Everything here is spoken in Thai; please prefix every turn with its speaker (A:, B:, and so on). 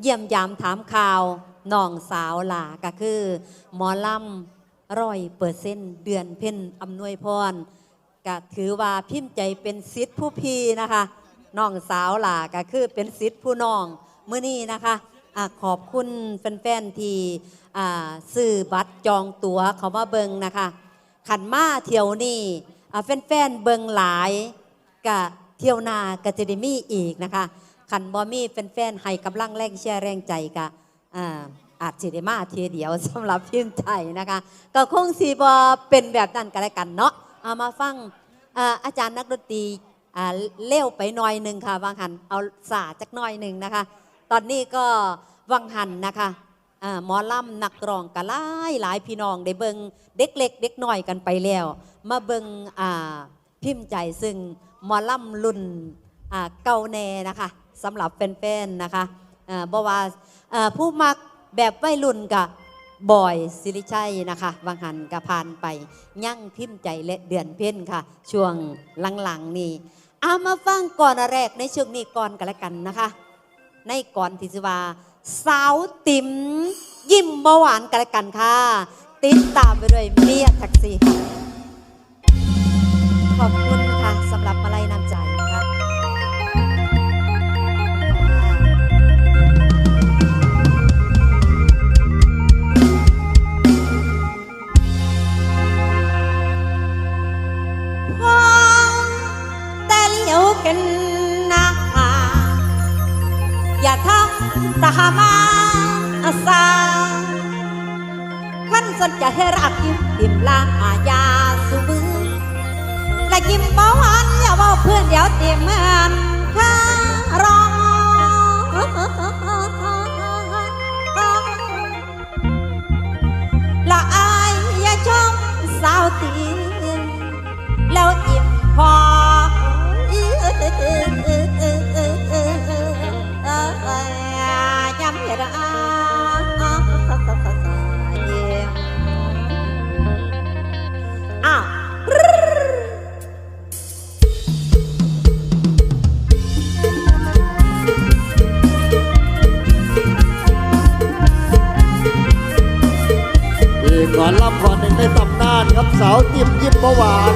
A: เยี่ยมยามถามข่าวน้องสาวหลาก็คือ หมอลำร้อยเปอร์เซ็นเดือนเพ่นอำนวยพรก็ถือว่าพิมพ์ใจเป็นสิทผู้พีนะคะน้องสาวหลาก็คือเป็นสิทผู้น้องเมื่อนี้นะคะอะขอบคุณแฟนๆที่อ่าซื้อบัตรจองตั๋วเขามาเบิงนะคะขันมาเที่ยวนี่แฟนๆเบิงหลายกะเที่ยวนาก็จะได้มีอีกนะคะ ขันบอมีแฟนๆให้กำลังแรงแชร์แรงใจกะอ่าอาจจะได้มาเทียเดียวสำหรับพิมพ์ใจนะคะ ก็คงสีบอเป็นแบบนั้นกันแล้วกันเนาะเอามาฟังอาอาจารย์นักดนตรีเลี้ยวไปหน่อยหนึ่งค่ะบางหันเอาสาจักหน่อยหนึ่งนะคะ ตอนนี้ก็วังหันนะคะอ่าหมอลำนักร้องกะหลายหลายพี่น้องได้เบิงเด็กเล็กเด็กหน้อยกันไปแล้ว มาเบิงพิมพ์ใจซึ่งหมอลำรุ่นเก่าแน่นะคะ สำหรับแฟนๆนะคะอ่าบว่าผู้มักแบบวัยรุ่นกับบอยสิริชัยนะคะบางหันกะผ่านไป ยั่งพิมพ์ใจและเดือนเพ่นค่ะ ช่วงหลังๆนี้เอามาฟังก่อนแรกในช่วงนี้ก่อนกันล้วกันนะคะ ในก่อนที่จะว่าสาวติ๋มยิ้มเบาหวานกันล้วกันค่ะ ติดตามไปด้วยเมียแท็กซี่ค่ะ ขอบคุณค่ะสำหรับ เห็นหน้าอย่าทำตามาอาสาขันสนใจให้รักยิ้มติมลาอาญาสุมือและกิมเบาหวานอย่าเบาเพื่อนเดี๋ยวเตรีมเหมือนข้ารองละอายอย่าชมสาวตี
B: สาวจิ้มยิ้มเบาหวาน